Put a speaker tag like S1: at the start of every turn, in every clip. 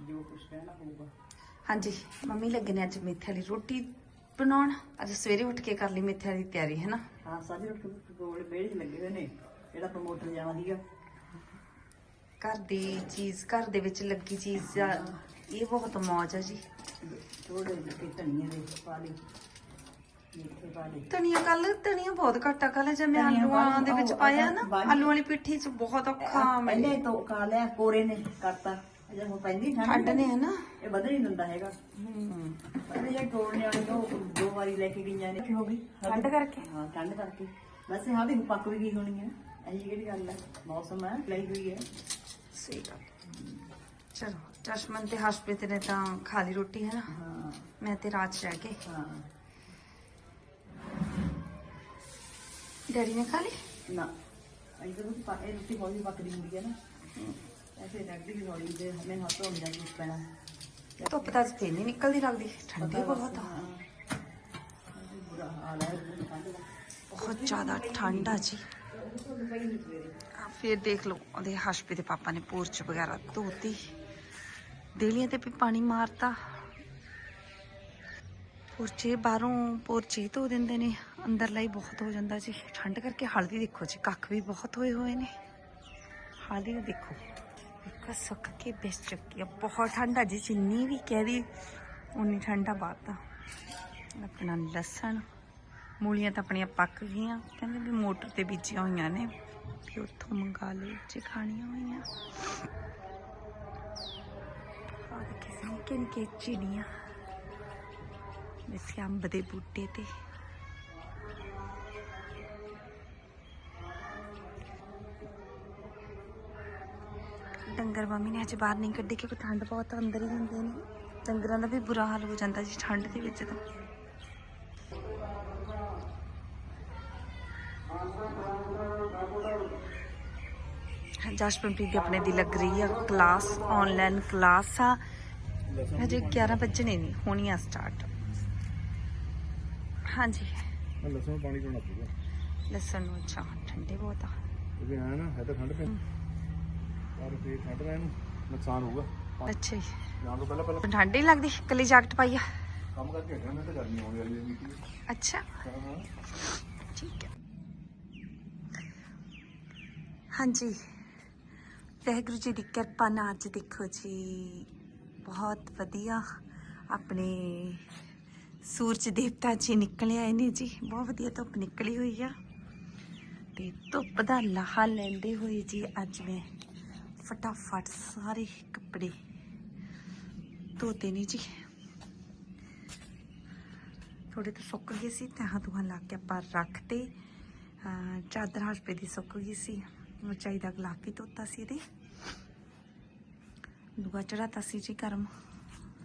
S1: ਜੋ ਕੁਛ ਕਹਿਣਾ ਹੋਊਗਾ।
S2: ਹਾਂਜੀ ਮੰਮੀ ਲੱਗੇ ਨੇ ਅੱਜ ਮੇਥੇ ਵਾਲੀ ਰੋਟੀ ਬਣਾਉਣ। ਅੱਜ ਸਵੇਰੇ ਉੱਠ ਕੇ ਕਰ ਲਈ ਮੇਥੇ ਵਾਲੀ ਤਿਆਰੀ ਹੈ ਨਾ
S1: ਹਾਂ ਸਾਰੇ ਰੋਟੀ ਕੋਲ ਬੇੜੇ ਲੱਗੇ ਹੋਏ ਨੇ ਜਿਹੜਾ ਪ੍ਰਮੋਟਰ ਜਾਣਾ ਸੀਗਾ।
S2: ਘਰ ਦੀ ਚੀਜ਼ ਘਰ ਦੇ ਵਿੱਚ ਲੱਗੀ ਚੀਜ਼ ਆ ਇਹ ਬਹੁਤ ਮੌਜ ਆ ਜੀ।
S1: ਥੋੜੇ ਜਿਹੇ ਧਨੀਏ ਦੇ ਪਾ ਲਈ ਮੇਥੇ ਪਾ ਲਈ
S2: ਧਨੀਆ ਕੱਲ ਧਨੀਆ ਬਹੁਤ ਘੱਟ ਆ ਕੱਲ ਜੇ ਮੈਂ
S1: ਧਨੀਆ
S2: ਆਲੂਆਂ ਦੇ ਵਿੱਚ
S1: ਉਹ
S2: ਪਾਇਆ ਨਾ ਆਲੂ ਵਾਲੀ ਪਿੱਠੀ ਚ ਬਹੁਤ ਔਖਾ
S1: ਪਹਿਲੇ
S2: ਮੈਨੂੰ
S1: ਤੋਂ ਕਾ ਲਿਆ ਕੋਰੇ ਨੇ ਕਰਤਾ। ਜੇ ਹੁਣ ਪੈਂਦੀ
S2: ਠੰਡ ਨੇ ਹੈ ਨਾ।
S1: ਇਹ ਵਧਣ ਨਹੀਂ ਦਿੰਦਾ ਹੈਗਾ।
S2: ਹੂੰ।
S1: ਪਹਿਲੇ ਜੇ ਤੋੜਨੇ ਵਾਲੀ ਉਹ ਦੋ ਵਾਰੀ ਲੈ ਕੇ ਗਈਆਂ ਨੇ। ਕੀ ਹੋ ਗਈ
S2: ਠੰਡ ਕਰਕੇ?
S1: ਹਾਂ ਠੰਡ ਕਰਕੇ। ਵੈਸੇ ਹਾਂ ਵੀ ਪੱਕ ਵੀ ਗਈ ਹੋਣੀ ਹੈ। ਅਜੀ ਕਿਹੜੀ ਗੱਲ ਹੈ ਮੌਸਮ ਹੈ ਲਈ ਹੋਈ ਹੈ।
S2: ਸਹੀ ਗੱਲ। ਚਲੋ ਚਸ਼ਮਨ ਤੇ ਹਸਪੀਤ ਨੇ ਤਾਂ ਖਾ ਲਈ ਰੋਟੀ ਹੈ ਨਾ
S1: ਹਾਂ।
S2: ਮੈਂ ਤੇ ਰਾਤ 'ਚ ਰਹਿ ਗਏ
S1: ਹਾਂ।
S2: ਡੈਡੀ ਨੇ ਖਾ ਲਈ?
S1: ਨਾ। ਅਜੀ ਤਾਂ ਰੋਟੀ ਪਾ ਇਹ ਰੋਟੀ ਹੌਲੀ ਪੱਕਦੀ ਹੁੰਦੀ ਹੈ ਨਾ। ਐਸੇ ਦੇ ਹਮੇ ਹੱਥ ਪੈਣਾ?
S2: ਧੁੱਪ ਤਾਂ ਫੇਰ ਨਹੀਂ ਨਿਕਲਦੀ ਲੱਗਦੀ ਠੰਡੀ ਬਹੁਤ ਆ। ਬਹੁਤ ਜ਼ਿਆਦਾ ਠੰਡ ਆ ਜੀ। ਫਿਰ ਦੇਖ ਲਓ ਉਹਦੇ ਹਸ਼ਪੇ ਦੇ ਪਾਪਾ ਨੇ ਪੋਰਚ ਵਗੈਰਾ ਧੋਤੀ। ਦੇਲੀਆਂ ਤੇ ਵੀ ਪਾਣੀ ਮਾਰਤਾ। ਪੋਰਚੇ ਬਾਹਰੋਂ ਪੋਰਚੇ ਧੋ ਦਿੰਦੇ ਨੇ ਅੰਦਰਲਾ ਹੀ ਬਹੁਤ ਹੋ ਜਾਂਦਾ ਜੀ। ਠੰਡ ਕਰਕੇ ਹਲਦੀ ਦੇਖੋ ਜੀ ਕੱਖ ਵੀ ਬਹੁਤ ਹੋਏ ਹੋਏ ਨੇ। ਹਲਦੀ ਦੇਖੋ। ਇੱਕ ਸੁੱਕ ਕੇ ਬਿਸ ਚੁੱਕੀ ਆ। ਬਹੁਤ ਠੰਡ ਆ ਜੀ, ਜਿੰਨੀ ਵੀ ਕਹਿ ਉਨੀ ਠੰਡਾ ਬਾਤ ਆਪਣਾ ਲਸਣ, ਮੂਲੀਆਂ ਤਾਂ ਆਪਣੀਆਂ ਪੱਕ ਗਈਆਂ। ਕਹਿੰਦੇ ਵੀ ਮੋਟਰ ਤੇ ਬੀਜੀਆਂ ਹੋਈਆਂ ਨੇ, ਵੀ ਉੱਥੋਂ ਮੰਗਾ ਲਓ ਜੇ ਖਾਣੀਆਂ ਹੋਈਆਂ। ਆ ਦੇਖੇ ਨਿੱਕੇ ਨਿੱਕੇ ਚਿੜੀਆਂ। ਵੈਸੇ ਅੰਬ ਦੇ ਬੂਟੇ ਤੇ। ਡੰਗਰ ਮੰਮੀ ਨੇ ਅੱਜ ਬਾਹਰ ਨਹੀਂ ਕੱਢੇ ਕਿਉਂਕਿ ਠੰਡ ਬਹੁਤ ਅੰਦਰ ਹੀ ਹੁੰਦੇ ਨੇ। ਡੰਗਰਾਂ ਦਾ ਵੀ ਬੁਰਾ ਹਾਲ ਹੋ ਜਾਂਦਾ ਜੀ ਠੰਡ ਦੇ ਵਿੱਚ ਤਾਂ। ਜਸਪ੍ਰੀਤ ਦੀ ਆਪਣੇ ਦੀ ਲੱਗ ਰਹੀ ਆ ਕਲਾਸ ਆਨਲਾਈਨ ਕਲਾਸ ਆ। ਹਜੇ 11 ਵਜੇ ਨਹੀਂ ਹੋਣੀ ਆ ਸਟਾਰਟ ਹਾਂਜੀ
S3: ਲਸਣ ਪਾਣੀ ਚੋਣਾ ਪਊਗਾ
S2: ਲਸਣ ਨੂੰ ਅੱਛਾ ਠੰਡੇ ਬਹੁਤ ਆ।
S3: ਕਿਉਂਕਿ ਐ ਨਾ ਹੈ ਤਾਂ ਠੰਡ ਪੈ ਪਰ ਫੇਰ ਠੰਡ ਰਹਿਣ ਨੂੰ ਨੁਕਸਾਨ ਹੋਊਗਾ।
S2: ਅੱਛਾ ਜੀ।
S3: ਜਾਂ ਤੋਂ ਪਹਿਲਾਂ ਪਹਿਲਾਂ
S2: ਠੰਡ ਹੀ ਲੱਗਦੀ ਕੱਲੀ ਜਾਕਟ ਪਾਈ ਆ?
S3: ਕੰਮ ਕਰਕੇ ਹਟਣਾ ਮੈਂ ਤਾਂ ਗਰਮੀ ਆਉਣ ਵਾਲੀ ਹੈ ਮੀਟਿੰਗ
S2: ਅੱਛਾ।
S3: ਹਾਂ ਹਾਂ।
S2: ਠੀਕ ਹੈ ਹਾਂਜੀ। ਵਾਹਿਗੁਰੂ ਜੀ ਦੀ ਕਿਰਪਾ ਨਾਲ ਅੱਜ ਦੇਖੋ ਜੀ ਬਹੁਤ ਵਧੀਆ ਆਪਣੇ ਸੂਰਜ ਦੇਵਤਾ ਜੀ ਨਿਕਲੇ ਆਏ ਨੇ ਜੀ। ਬਹੁਤ ਵਧੀਆ ਧੁੱਪ ਨਿਕਲੀ ਹੋਈ ਆ। ਤੇ ਧੁੱਪ ਦਾ ਲਾਹਾ ਲੈਂਦੇ ਹੋਏ ਜੀ ਅੱਜ ਮੈਂ ਫਟਾਫਟ ਸਾਰੇ ਕੱਪੜੇ ਧੋਤੇ ਨੇ ਜੀ ਥੋੜੇ ਤਾਂ ਸੁੱਕ ਗਏ ਸੀ ਤਹਾਂ ਤੁਹਾਂ ਲਾ ਕੇ ਆਪਾਂ ਰੱਖਤੇ ਅਹ ਚਾਦਰ ਹਸਪੇ ਦੀ ਸੁੱਕ ਗਈ ਸੀ ਮਚਾਈ ਦਾ ਗਲਾਫ ਵੀ ਧੋਤਾ ਸੀ ਇਹਦੇ ਦੂਆ ਚੜਾਤਾ ਸੀ ਜੀ ਗਰਮ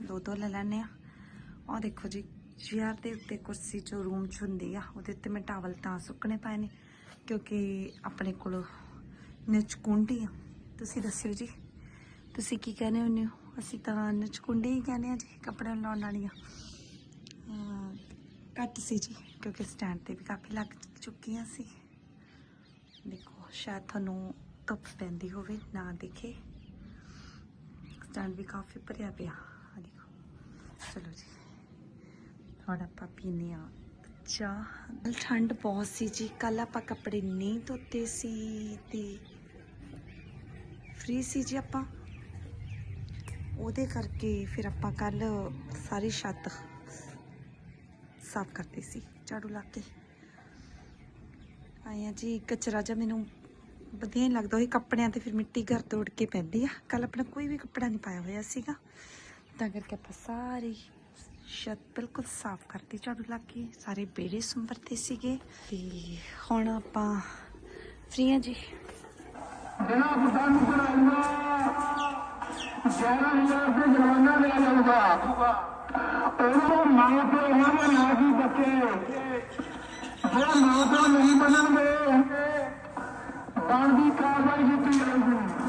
S2: ਦੋ ਦੋ ਲੈ ਲੈਣੇ ਆ ਉਹ ਦੇਖੋ ਜੀ ਚੇਅਰ ਦੇ ਉੱਤੇ ਕੁਰਸੀ ਜੋ ਰੂਮ 'ਚ ਹੁੰਦੀ ਆ ਉਹਦੇ ਉੱਤੇ ਮੈਂ ਟਾਵਲ ਤਾਂ ਸੁੱਕਣੇ ਪਏ ਨੇ ਕਿਉਂਕਿ ਆਪਣੇ ਕੋਲ ਨਿਚਕੁੰਡੀ ਆ ਤੁਸੀਂ ਦੱਸਿਓ ਜੀ। ਤੁਸੀਂ ਕੀ ਕਹਿੰਦੇ ਹੁੰਦੇ ਹੋ? ਅਸੀਂ ਤਾਂ ਨਿਚਕੁੰਡੀ ਹੀ ਕਹਿੰਦੇ ਆ ਜੀ, ਕੱਪੜੇ ਲਾਉਣ ਵਾਲੀਆਂ। ਘੱਟ ਸੀ ਜੀ, ਕਿਉਂਕਿ ਸਟੈਂਡ ਤੇ ਵੀ ਕਾਫੀ ਲੱਗ ਚੁੱਕੀਆਂ ਸੀ। ਦੇਖੋ, ਸ਼ਾਇਦ ਤੁਹਾਨੂੰ ਧੁੱਪ ਪੈਂਦੀ ਹੋਵੇ, ਨਾ ਦਿਖੇ। ਸਟੈਂਡ ਵੀ ਕਾਫੀ ਭਰਿਆ ਪਿਆ। ਆ ਦੇਖੋ। ਚਲੋ ਜੀ। ਹੁਣ ਆਪਾਂ ਪੀਨੇ ਆ ਚਾਹ। ਠੰਡ ਬਹੁਤ ਸੀ ਜੀ। ਕੱਲ ਆਪਾਂ ਕੱਪੜੇ ਨਹੀਂ ਧੋਤੇ ਸੀ ਤੇ ਫ੍ਰੀ ਸੀ ਜੀ ਆਪਾਂ। ਉਹਦੇ ਕਰਕੇ ਫਿਰ ਆਪਾਂ ਕੱਲ ਸਾਰੀ ਛੱਤ ਸਾਫ਼ ਕਰਦੀ ਸੀ, ਝਾੜੂ ਲਾ ਕੇ। ਆਇਆ ਜੀ, ਕਚਰਾ ਜਿਹਾ ਮੈਨੂੰ ਵਧੀਆ ਨਹੀਂ ਲੱਗਦਾ, ਉਹ ਕੱਪੜਿਆਂ ਤੇ ਫਿਰ ਮਿੱਟੀ ਘਰ ਤੋੜ ਕੇ ਪੈਂਦੀ ਆ। ਕੱਲ ਆਪਣਾ ਕੋਈ ਵੀ ਕੱਪੜਾ ਨਹੀਂ ਪਾਇਆ ਹੋਇਆ ਸੀਗਾ। ਤਾਂ ਕਰਕੇ ਆਪਾਂ ਸਾਰੀ ਛੱਤ ਬਿਲਕੁਲ ਸਾਫ਼ ਕਰਤੀ, ਝਾੜੂ ਲਾ ਕੇ। ਸਾਰੇ ਬੇੜੇ ਸੰਭਰਤੇ ਸੀਗੇ। ਤੇ ਹੁਣ ਆਪਾਂ ਫ੍ਰੀ ਆ ਜੀ।
S4: ਜਿਹੜਾ ਬੁੱਢਾ ਨੂੰ ਕਰਾਉਂਦਾ ਜਿਹੜਾ ਹਜ਼ਾਰ ਦੇ ਜਵਾਨਾਂ ਦੇ ਜਾਊਗਾ ਉਹਨੂੰ ਮਾਂ ਪਿਓ ਹੋਣ ਨਾ ਹੀ ਬੱਚੇ, ਜੇ ਮਾਂ ਪਿਓ ਨਹੀਂ ਬਣਨਗੇ ਬਣਦੀ ਕਾਰਵਾਈ ਕੀਤੀ ਜਾਊਗੀ।